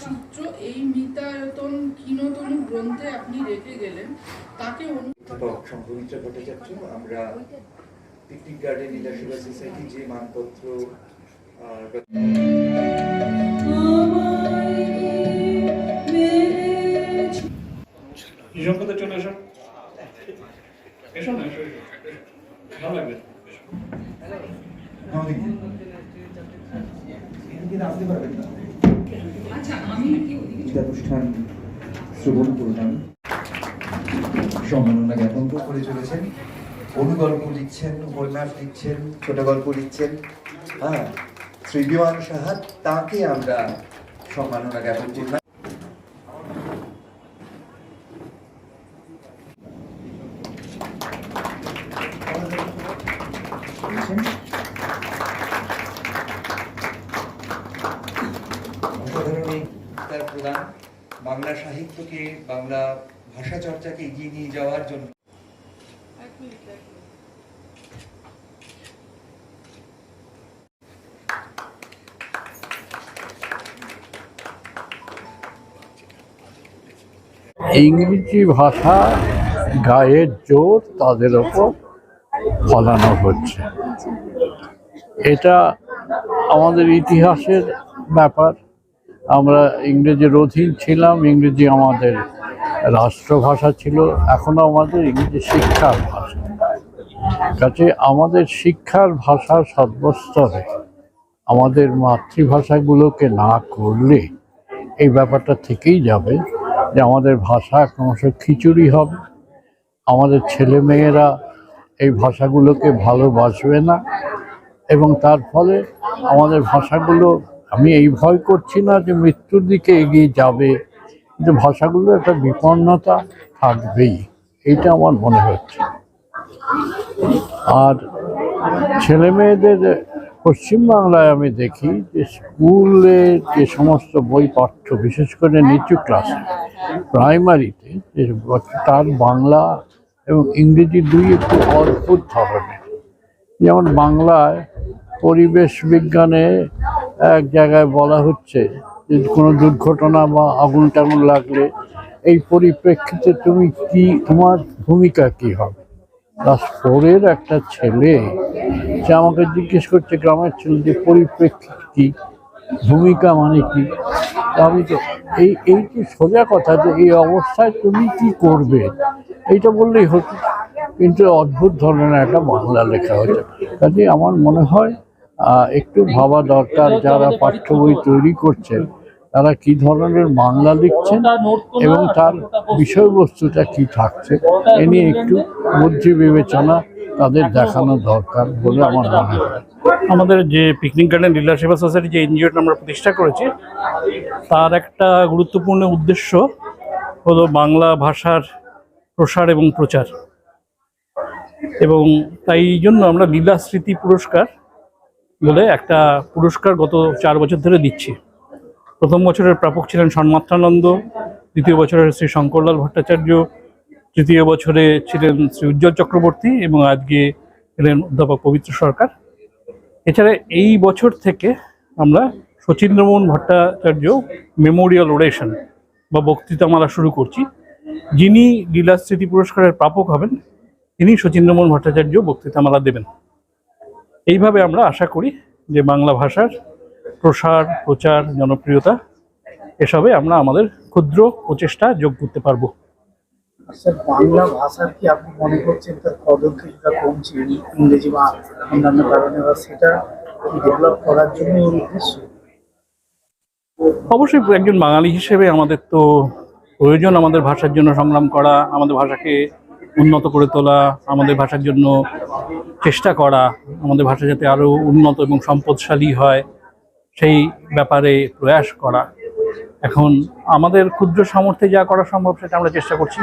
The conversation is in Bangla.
সূত্র এই মিতায়তন ক্ষীণতনু গ্রন্থে আপনি রেখে গেলেন তাকে শঙ্কমিত্র ভট্টাচার্য আমরা পিকনিক গার্ডেন নীলাশিবা সোসাইটি যে মানপত্র চলে এসো এসো না এসো এসো। ভালো লাগবে এসো। শিক্ষানুষ্ঠান শ্রবণ করলাম। সম্মাননা জ্ঞাপন করে চলেছেন। অনুগল্প লিখছেন, উপন্যাস লিখছেন, ছোট গল্প লিখছেন। হ্যাঁ শ্রী বিমান সাহা, তাকে আমরা সম্মাননা জ্ঞাপন করলাম অসাধারণ এই প্রদান বাংলা সাহিত্যকে বাংলা ভাষা চর্চাকে এগিয়ে নিয়ে যাওয়ার জন্য। ইংরেজি ভাষা গায়ের জোর তাদের ওপর ফলানো হচ্ছে। এটা আমাদের ইতিহাসের ব্যাপার। আমরা ইংরেজির অধীন ছিলাম, ইংরেজি আমাদের রাষ্ট্রভাষা ছিল, এখনও আমাদের ইংরেজি শিক্ষার ভাষা। কাজে আমাদের শিক্ষার ভাষা সর্বস্তরে আমাদের মাতৃভাষাগুলোকে না করলে এই ব্যাপারটা থেকেই যাবে যে আমাদের ভাষা ক্রমশ খিচুড়ি হবে। আমাদের ছেলে মেয়েরা এই ভাষাগুলোকে ভালোবাসবে না এবং তার ফলে আমাদের ভাষাগুলো আমি এই ভয় করছি না যে মৃত্যুর দিকে এগিয়ে যাবে, কিন্তু ভাষাগুলো একটা বিপন্নতা থাকবেই, এইটা আমার মনে হচ্ছে। আর ছেলে মেয়েদের পশ্চিমবাংলায় আমি দেখি যে স্কুলে যে সমস্ত বই পাঠ্য, বিশেষ করে নিচু ক্লাসে, প্রাইমারিতে যে তার বাংলা এবং ইংরেজি দুই একটু অদ্ভুত ধরনের। যেমন বাংলায় পরিবেশ বিজ্ঞানে এক জায়গায় বলা হচ্ছে যে কোনো দুর্ঘটনা বা আগুন টাগুন লাগলে এই পরিপ্রেক্ষিতে তুমি কি, তোমার ভূমিকা কি হবে? ক্লাস ফোরের একটা ছেলে, সে আমাকে জিজ্ঞেস করছে গ্রামের ছেলে যে পরিপ্রেক্ষিত কি, ভূমিকা মানে কি? আমি তো, এই এই যে সোজা কথা যে এই অবস্থায় তুমি কি করবে, এইটা বললেই হতো। কিন্তু অদ্ভুত ধরনের একটা বাংলা লেখা হয়েছে। কাজে আমার মনে হয় একটু ভাবা দরকার যারা পাঠ্য বই তৈরি করছেন, তারা কি ধরনের বাংলা লিখছেন এবং তার বিষয়বস্তুটা কি থাকছে, এ নিয়ে একটু বুদ্ধি বিবেচনা তাদের দেখানো দরকার বলে আমার মনে হয়। আমাদের যে পিকনিক গার্ডেন লীলা সেবা সোসাইটি যে এনজিওটা আমরা প্রতিষ্ঠা করেছি, তার একটা গুরুত্বপূর্ণ উদ্দেশ্য হলো বাংলা ভাষার প্রসার এবং প্রচার। এবং তাই জন্য আমরা লীলা স্মৃতি পুরস্কার বলে একটা পুরস্কার গত চার বছর ধরে দিচ্ছি। প্রথম বছরের প্রাপক ছিলেন সন্মাত্রানন্দ, দ্বিতীয় বছরের শ্রী শঙ্করলাল ভট্টাচার্য, তৃতীয় বছরে ছিলেন শ্রী উজ্জ্বল চক্রবর্তী এবং আজকে ছিলেন অধ্যাপক পবিত্র সরকার। এছাড়া এই বছর থেকে আমরা শচীন্দ্রমোহন ভট্টাচার্য মেমোরিয়াল ওরেশন বা বক্তৃতামালা শুরু করছি। যিনি লীলা স্মৃতি পুরস্কারের প্রাপক হবেন, তিনি শচীন্দ্রমোহন ভট্টাচার্য বক্তৃতামালা দেবেন। এইভাবে আমরা আশা করি যে বাংলা ভাষার প্রসার প্রচার জনপ্রিয়তা এসবে আমরা আমাদের ক্ষুদ্র প্রচেষ্টা যোগ করতে পারব। বাংলা ভাষার কি আপনি মনে করছেন তার কদর কমছে ইংরেজি বা অন্যান্য কারণে বা সেটা ডেভেলপ করার জন্য উদ্দেশ্য? অবশ্যই একজন বাঙালি হিসেবে আমাদের তো প্রয়োজন আমাদের ভাষার জন্য সংগ্রাম করা আমাদের ভাষাকে উন্নত করে তোলা, আমাদের ভাষার জন্য চেষ্টা করা, আমাদের ভাষা যাতে আরও উন্নত এবং সম্পদশালী হয়, সেই ব্যাপারে প্রয়াস করা। এখন আমাদের ক্ষুদ্র সামর্থ্যে যা করা সম্ভব, সেটা আমরা চেষ্টা করছি।